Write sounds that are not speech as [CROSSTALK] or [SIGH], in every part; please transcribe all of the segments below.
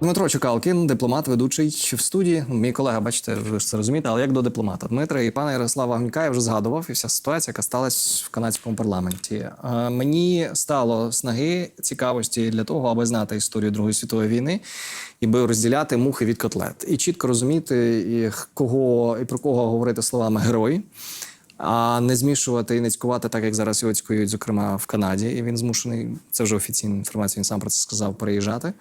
Дмитро Чукалкін, дипломат, ведучий в студії. Мій колега, бачите, ви ж це розумієте, але як до дипломата. Дмитра і пана Ярослава Гунька я вже згадував і вся ситуація, яка сталася в канадському парламенті. Е, Мені стало снаги цікавості для того, аби знати історію Другої світової війни і би розділяти мухи від котлет. І чітко розуміти, і кого і про кого говорити словами герої. А не змішувати і не цькувати, так як зараз його цькують, зокрема в Канаді. І він змушений, це вже офіційна інформація, він сам про це сказав, переїжджати.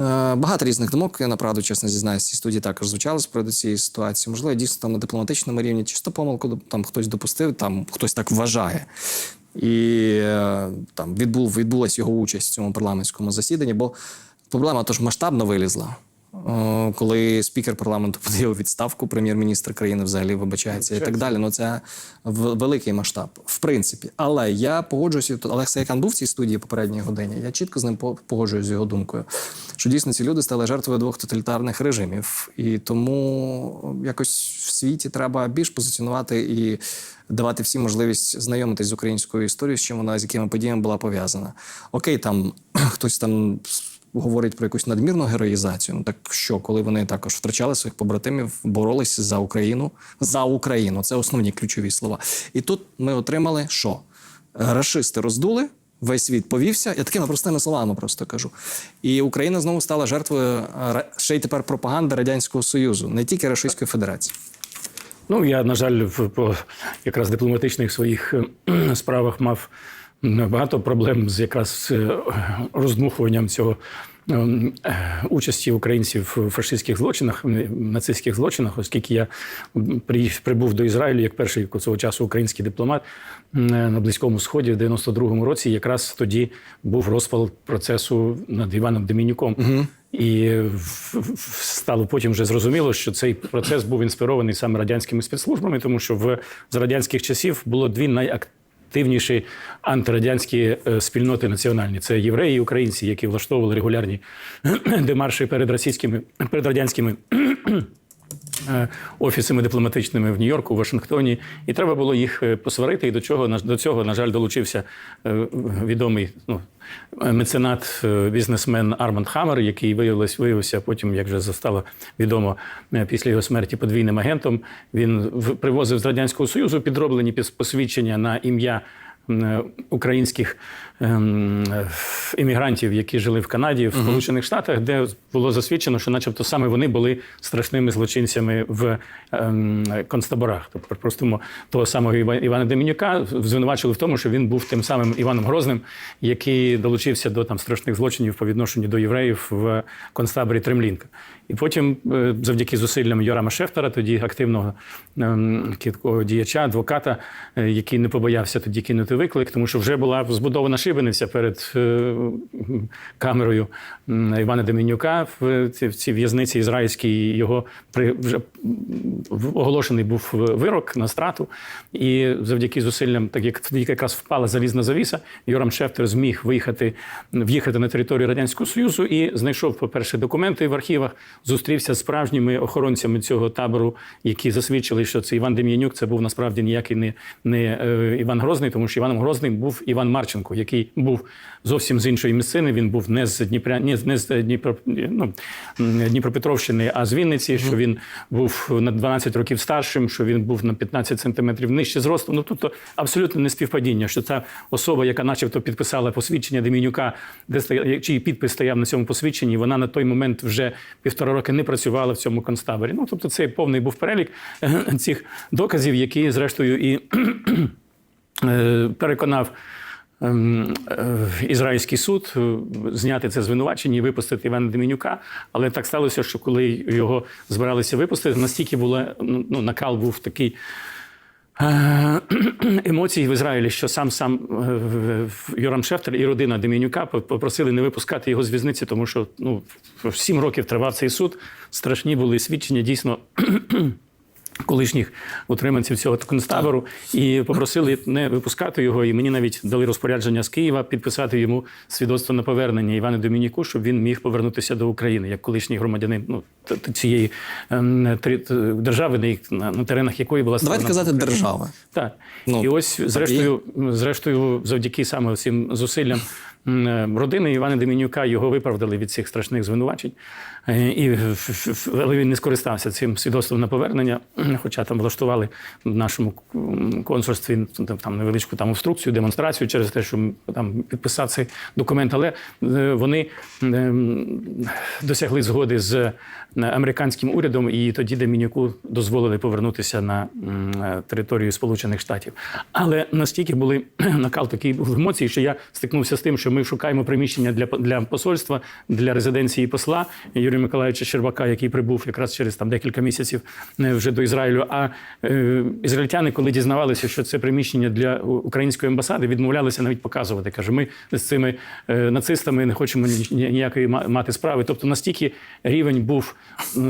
Е, Багато різних думок, я направду, чесно зізнаюся, ці студії також звучали з приводу цієї ситуації. Можливо, дійсно там на дипломатичному рівні чисто помилку там хтось допустив, там хтось так вважає. І е, там відбув, відбулася його участь в цьому парламентському засіданні, бо проблема тож масштабно вилізла. Е, Коли спікер парламенту [LAUGHS] подає у відставку, прем'єр-міністр країни взагалі вибачається і так далі. Ну це великий масштаб, в принципі. Але я погоджуюся. Олег Саякан був в цій студії попередньої годині. Я чітко з ним по- погоджуюсь з його думкою, що дійсно ці люди стали жертвою двох тоталітарних режимів, і тому якось в світі треба більш позиціонувати і давати всім можливість знайомитись з українською історією, з чим вона з якими подіями була пов'язана. Окей, там [CLEARS THROAT] хтось там говорить про якусь надмірну героїзацію. Ну так що, коли вони також втрачали своїх побратимів, боролися за Україну, за Україну. Це основні ключові слова. І тут ми отримали що? Рашисти роздули. Весь світ повівся, я такими простими словами просто кажу. І Україна знову стала жертвою е, ще й тепер пропаганди Радянського Союзу, не тільки Російської Федерації. Ну, я, на жаль, по якраз дипломатичних своїх е, справах мав багато проблем з якраз е, роздмухуванням цього ем, е, участі українців в фашистських злочинах, нацистських злочинах, оскільки я прибув до Ізраїлю як перший цього часу український дипломат е, на Близькому Сході в 92-му році. Якраз тоді був розпал процесу над Іваном Демінюком. І в- в- стало потім вже зрозуміло, що цей процес був інспірований саме радянськими спецслужбами, тому що в з радянських часів було дві найактивніші антирадянські е, спільноти національні: це євреї і українці, які влаштовували регулярні [CLEARS THROAT] демарші перед російськими перед радянськими. Е, Офісами дипломатичними в Нью-Йорку, Вашингтоні, і треба було їх е, посварити. І до чого до цього, на жаль, долучився е, відомий ну, меценат, бізнесмен Арманд Хаммер, який виявилось, виявився потім, як вже стало відомо після його смерті подвійним агентом. Він привозив з радянського союзу підроблені посвідчення на ім'я. М, Українських ем, е, іммігрантів, які жили в Канаді, в Сполучених Штатах, де було засвідчено, що, начебто, саме вони були страшними злочинцями в ем, концтаборах. Тобто, припустимо, того самого Івана Демінюка звинувачили в тому, що він був тим самим Іваном Грозним, який долучився до там страшних злочинів по відношенню до євреїв в концтаборі Тремлінка. І потім, е, завдяки зусиллям Йорама Шефтера, тоді активного ем, такого діяча, адвоката, е, який не побоявся тоді кинути виклик, тому що вже була збудована шибениця перед е, камерою Івана Деменюка в цій, в'язниці ізраїльській. Його вже оголошений був вирок на страту. І завдяки зусиллям, так як тоді якраз впала залізна завіса, Йорам Шефтер зміг виїхати, в'їхати на територію Радянського Союзу і знайшов, по-перше, документи в архівах, зустрівся з справжніми охоронцями цього табору, які засвідчили, що це Іван Дем'янюк. Це був насправді ніякий не, не е, Іван Грозний, тому що Іваном Грозним був Іван Марченко, який був зовсім з іншої місцини. Він був не з Дніпра, не, не з Дніпро, ну, Дніпропетровщини, а з Вінниці. Що він був на 12 років старшим, що він був на 15 сантиметрів нижче зросту. Ну тобто абсолютно не співпадіння, що ця особа, яка, начебто, підписала посвідчення Демінюка, де чий підпис стояв на цьому посвідченні, вона на той момент вже півтора роки не працювали в цьому концтаборі. Ну тобто, це повний був перелік е, цих доказів, які зрештою і е, переконав. ем, е, Ізраїльський суд зняти це звинувачення і випустити Івана Демінюка. Але так сталося, що коли його збиралися випустити, настільки було ну, ну, накал був такий. Е, [CLEARS THROAT] Емоцій в Ізраїлі, що сам сам е, в- Йорам Шефтер і родина Демінюка попросили не випускати його з в'язниці, тому що ну сім років тривав цей суд. Страшні були свідчення дійсно [CLEARS THROAT] колишніх утриманців цього концтабору і попросили не випускати його. І мені навіть дали розпорядження з Києва підписати йому свідоцтво на повернення Івану Домініку, щоб він міг повернутися до України як колишній громадянин ну, цієї ем, держави, на, на, на теренах якої була Давайте казати держави. так. Ну, і ось, зрештою, зрештою, завдяки саме цим зусиллям родини Івана Демінюка його виправдали від цих страшних звинувачень. Е, І, але він не скористався цим свідоцтвом на повернення, хоча там влаштували в нашому консульстві там, невеличку там обструкцію, демонстрацію через те, що там підписав цей документ. Але е, вони ем, досягли згоди з е, американським урядом, і тоді Демінюку дозволили повернутися на територію Сполучених Штатів. Але настільки були накал такий був емоцій, що я стикнувся з тим, що ми шукаємо приміщення для, для посольства, для резиденції посла Юрія Миколаївича Щербака, який прибув якраз через там декілька місяців е, вже до Ізраїлю. А е, ізраїльтяни, коли дізнавалися, що це приміщення для української амбасади, відмовлялися навіть показувати. Каже, ми з цими е, нацистами не хочемо ні- ні- ніякої мати справи. Тобто настільки рівень був е,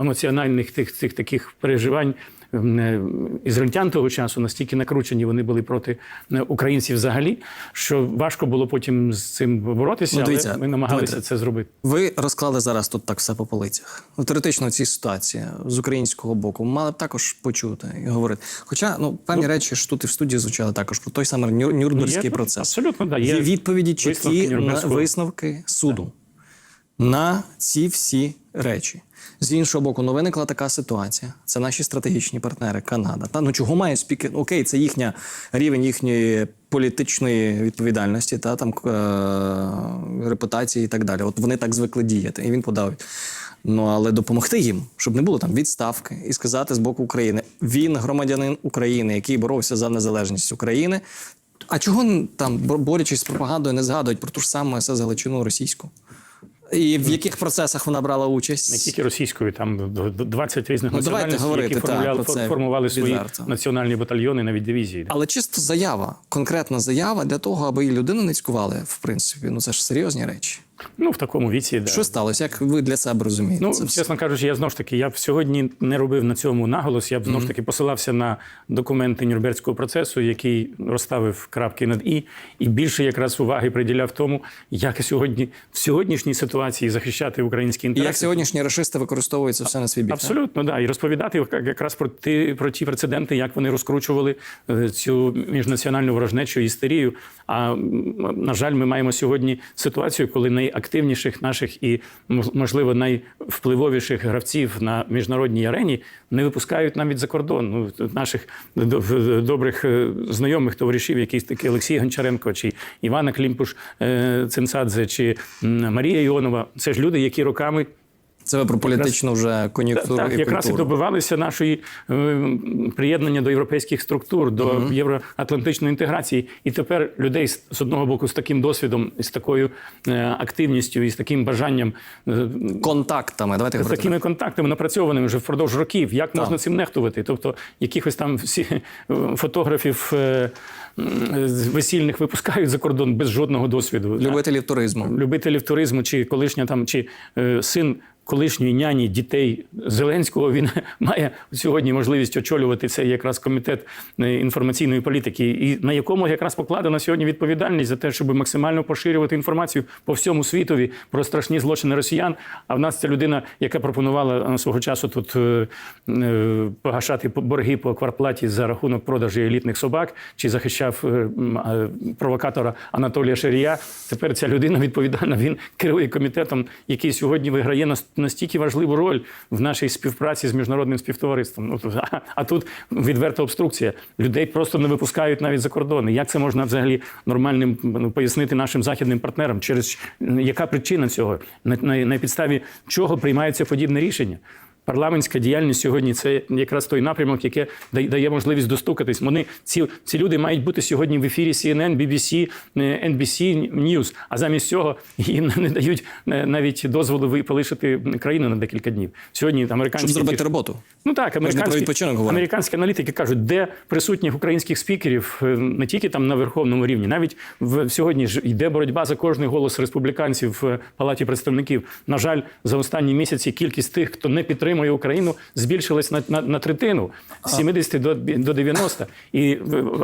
емоціональних тих цих таких переживань. Е, Ізраїльтян того часу настільки накручені вони були проти е, українців взагалі, що важко було потім з цим боротися, Ну, дивіться, але ми намагалися Дмитре, це зробити. Ви розклали зараз тут так все по полицях. Ну, теоретично цій ситуації з українського боку мали б також почути і говорити. Хоча ну певні речі ж тут і в студії звучали також про той самий Нюр- Нюрнберзький процес. абсолютно, да, є Є відповіді висновки чіткі на висновки суду на ці всі речі. З іншого боку, ну виникла така ситуація. Це наші стратегічні партнери, Канада. Та ну чого має спіки? Окей, це їхня рівень їхньої політичної відповідальності, та там е- репутації і так далі. От вони так звикли діяти, і він подав. Ну але допомогти їм, щоб не було там відставки, і сказати з боку України: він громадянин України, який боровся за незалежність України. А чого там, бо- борючись з пропагандою, не згадують про ту ж саму СС Галичину російську? І в яких процесах вона брала участь? Не тільки російською, там д- д- 20 різних Ну, національностей, говорити, які формуляли, про формували свої відверто. національні батальйони, навіть дивізії. Але чисто заява, конкретна заява для того, аби і людину не цькували, в принципі. Ну це ж серйозні речі. Ну, в такому віці, да. Що сталося? Як ви для себе розумієте? Ну, це чесно кажучи, я знову ж таки, я б сьогодні не робив на цьому наголос. Я б знову ж таки посилався на документи Нюрнберзького процесу, який розставив крапки над і, і більше якраз уваги приділяв тому, як сьогодні в сьогоднішній ситуації захищати українські І як сьогоднішні рашисти використовують це все на свій бік? Абсолютно, да. І розповідати якраз про ті, про ті прецеденти, як вони розкручували е, цю міжнаціональну ворожнечу істерію. А на жаль, ми маємо сьогодні ситуацію, коли найактивніших наших і мож- можливо найвпливовіших гравців на міжнародній арені не випускають навіть за кордон. Ну, наших до- добрих е, знайомих товаришів, якийсь такі Олексій Гончаренко, чи Івана Клімпуш е, Цинцадзе, чи Марія Іонова. Це ж люди, які роками Це ви про політичну вже кон'юнктуру так, і якраз і добивалися нашої е, приєднання до європейських структур, до євроатлантичної інтеграції. І тепер людей з одного боку з таким досвідом, з такою е, активністю, і з таким бажанням, е, Контактами. Давайте з говорити. такими контактами напрацьованими вже впродовж років. Як можна цим нехтувати? Тобто, якихось там всі фотографів весільних випускають за кордон без жодного досвіду. Любителів туризму. любителів туризму, чи колишня там, чи син колишньої няні дітей Зеленського, він [LAUGHS] має сьогодні можливість очолювати цей якраз комітет е, інформаційної політики, і на якому якраз покладена сьогодні відповідальність за те, щоб максимально поширювати інформацію по всьому світові про страшні злочини росіян. А в нас ця людина, яка пропонувала е, свого часу тут е, погашати борги по кварплаті за рахунок продажу елітних собак, чи захищав провокатора Анатолія Шарія. Тепер ця людина відповідальна. Він керує комітетом, який сьогодні виграє нас- настільки важливу роль в нашій співпраці з міжнародним співтовариством. Ну, [LAUGHS] а, а тут відверта обструкція. Людей просто не випускають навіть за кордони. Як це можна взагалі нормальним ну, пояснити нашим західним партнерам? Через яка причина цього? На, на, на підставі чого приймається подібне рішення? Парламентська діяльність сьогодні це якраз той напрямок, яке дає- можливість достукатись. Вони ці, ці люди мають бути сьогодні в ефірі CNN, BBC, е, NBC News, а замість цього їм [LAUGHS] не дають е, навіть дозволу полишити країну на декілька днів. Сьогодні американські Щоб зробити роботу. Ну так, американські, американські аналітики кажуть, де присутніх українських спікерів е, не тільки там на верховному рівні, навіть в сьогодні ж йде боротьба за кожний голос республіканців в Палаті представників. На жаль, за останні місяці кількість тих, хто не підтримує Україну, збільшилась на, на, на третину з 70 до, до 90. І е,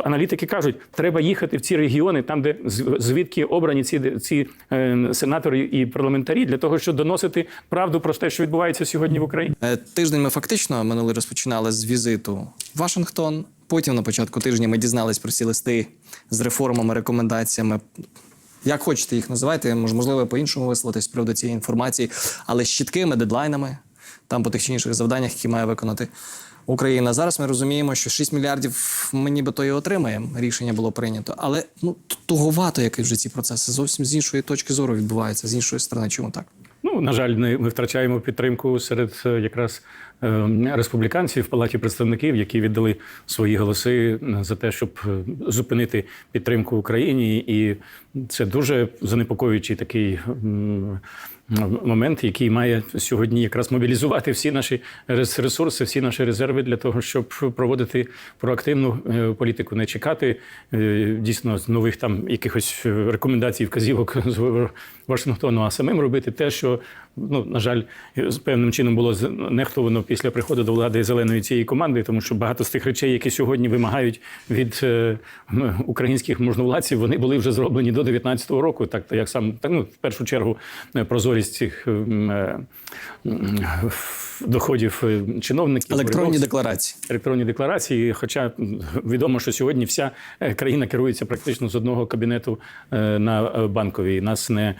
аналітики кажуть, треба їхати в ці регіони, там, де звідки обрані ці, ці е, сенатори і парламентарі, для того, щоб доносити правду про те, що відбувається сьогодні в Україні. Е, Тиждень ми фактично минулий розпочинали з візиту в Вашингтон. Потім на початку тижня ми дізнались про ці листи з реформами, рекомендаціями як хочете їх називайте, мож- можливо, по-іншому висловитись з приводу цієї інформації, але з чіткими дедлайнами, там по тих чи інших завданнях, які має виконати Україна. Зараз ми розуміємо, що 6 мільярдів ми нібито і отримаємо. Рішення було прийнято. Але ну туговато, як вже ці процеси зовсім з іншої точки зору відбуваються, з іншої сторони. Чому так? Ну, на жаль, ми втрачаємо підтримку серед е, якраз е, республіканців в палаті представників, які віддали свої голоси е, за те, щоб зупинити підтримку Україні, і це дуже занепокоюючий такий момент, який має сьогодні якраз мобілізувати всі наші рес- ресурси, всі наші резерви для того, щоб проводити проактивну е, політику, не чекати е, дійсно нових там якихось е, рекомендацій, вказівок з Вашингтону, а самим робити те, що ну на жаль, з певним чином було з- нехтовано після приходу до влади зеленої цієї команди, тому що багато з тих речей, які сьогодні вимагають від е, українських можновладців, вони були вже зроблені до 19-го року. Так як сам так, ну, в першу чергу е, прозорість цих м, е, доходів е, чиновників Електронні урядовців декларації. електронні декларації. Хоча відомо, що сьогодні вся е, країна керується практично з одного кабінету на банковій. Нас не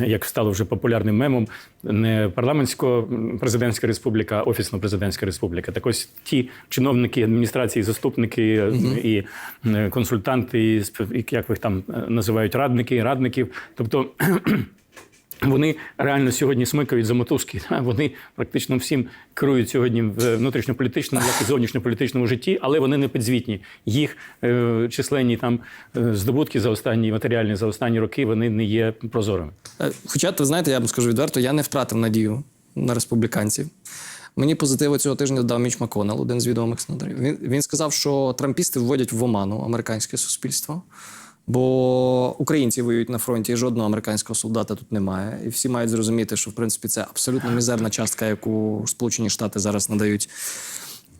як стало вже популярним мемом, не парламентсько-президентська республіка, а офісно-президентська республіка. Так ось ті чиновники адміністрації, заступники угу. і е, консультанти, і як їх там е, називають радники, радників. Тобто. Вони реально сьогодні смикають за мотузки. [LAUGHS] Вони практично всім керують сьогодні в внутрішньополітичному, як і зовнішньополітичному житті, але вони не підзвітні. Їх е, численні там е, здобутки за останні матеріальні за останні роки вони не є прозорими. Е, Хоча, ви знаєте, я вам скажу відверто, я не втратив надію на республіканців. Мені позитиву цього тижня дав Міч Маконел, один з відомих сенаторів. Він, він сказав, що трампісти вводять в оману американське суспільство, бо українці воюють на фронті, і жодного американського солдата тут немає. І всі мають зрозуміти, що в принципі це абсолютно мізерна частка, яку Сполучені Штати зараз надають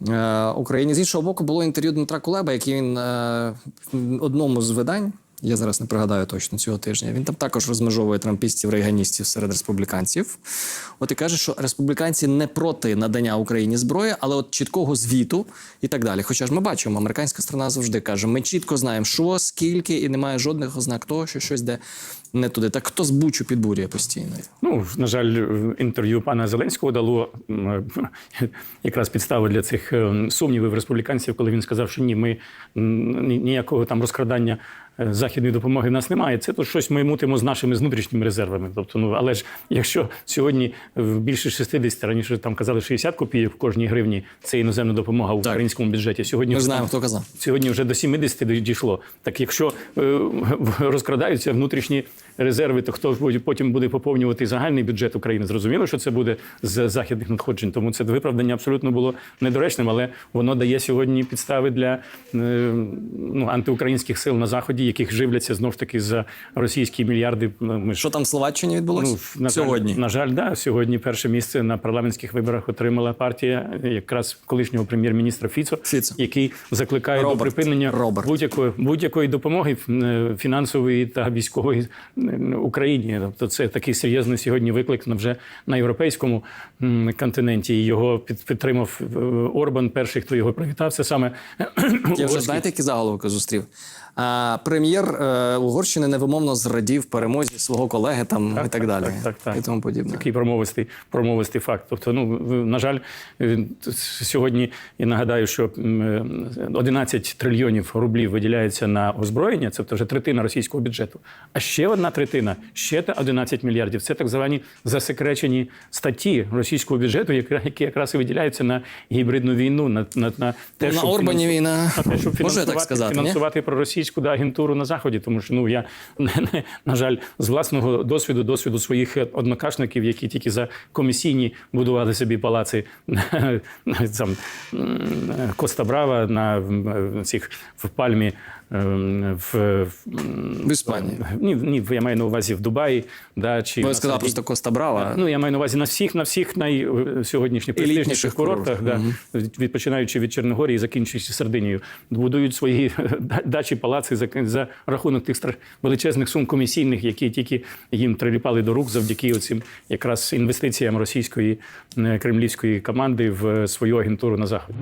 е, Україні. З іншого боку, було інтерв'ю Дмитра Кулеба, який він е, в одному з видань. Я зараз не пригадаю точно цього тижня. Він там також розмежовує трампістів, рейганістів серед республіканців. От і каже, що республіканці не проти надання Україні зброї, але от чіткого звіту і так далі. Хоча ж ми бачимо, американська страна завжди каже: ми чітко знаємо, що, скільки, і немає жодних ознак того, що щось де не туди. Так хто з бучу підбурює постійно? Ну, на жаль, інтерв'ю пана Зеленського дало якраз підстави для цих е, сумнівів республіканців, коли він сказав, що ні, ми ніякого там розкрадання е, західної допомоги в нас немає. Це то щось ми мутимо з нашими внутрішніми резервами. Тобто, ну але ж якщо сьогодні в більше 60, раніше там казали 60 копійок в кожній гривні, це іноземна допомога в українському бюджеті. Сьогодні Ми знаємо, хто казав. Сьогодні вже до 70 дійшло. Так якщо е, розкрадаються внутрішні резерви, то хто потім буде поповнювати загальний бюджет України? Зрозуміло, що це буде з західних надходжень. Тому це виправдання абсолютно було недоречним, але воно дає сьогодні підстави для е, ну, антиукраїнських сил на заході, яких живляться знов таки за російські мільярди. Ну, Ми Що там в Словаччині відбулося Ну, на сьогодні? Жаль, на жаль, да. Сьогодні перше місце на парламентських виборах отримала партія якраз колишнього прем'єр-міністра Фіцо, Фіцо. який закликає Роберт. до припинення будь-якої будь-якої допомоги е, фінансової та військової Україні. Тобто це такий серйозний сьогодні виклик на вже на європейському континенті. І його підтримав е, Орбан. Перший, хто його привітав, це саме Я вже знаєте, які заголовки зустрів. А, прем'єр е, Угорщини невимовно зрадів перемозі свого колеги там і так далі. Так, так, так. І тому подібне. Такий промовистий, промовистий факт. Тобто, ну на жаль, е, сьогодні я нагадаю, що м, е, 11 трильйонів рублів виділяється на озброєння, це вже третина російського бюджету. А ще одна третина, ще та 11 мільярдів. Це так звані засекречені статті російського бюджету, які якраз і виділяються на гібридну війну, на, на, на те, На щоб Орбані фінансу- війна. на те, щоб Може фінансувати, так сказати, фінансувати проросійську да, агентуру на заході, тому що ну я [LAUGHS] не на жаль з власного досвіду, досвіду своїх однокашників, які тільки за комісійні будували собі палаци [LAUGHS] там Коста Брава на м, цих в Пальмі. Ем, В, в, Іспанії. Ні, ні, я маю на увазі в Дубаї, да, чи Ви на сказав просто Коста Брава. Ну, я маю на увазі на всіх, на всіх най е, сьогоднішніх престижніших курортах, да, від, починаючи від Чорногорії і закінчуючи Сардинією, будують свої [LAUGHS] дачі, палаци за, за рахунок тих стра- величезних сум комісійних, які тільки їм приліпали до рук завдяки оцим якраз інвестиціям російської е, кремлівської команди в свою агентуру на заході.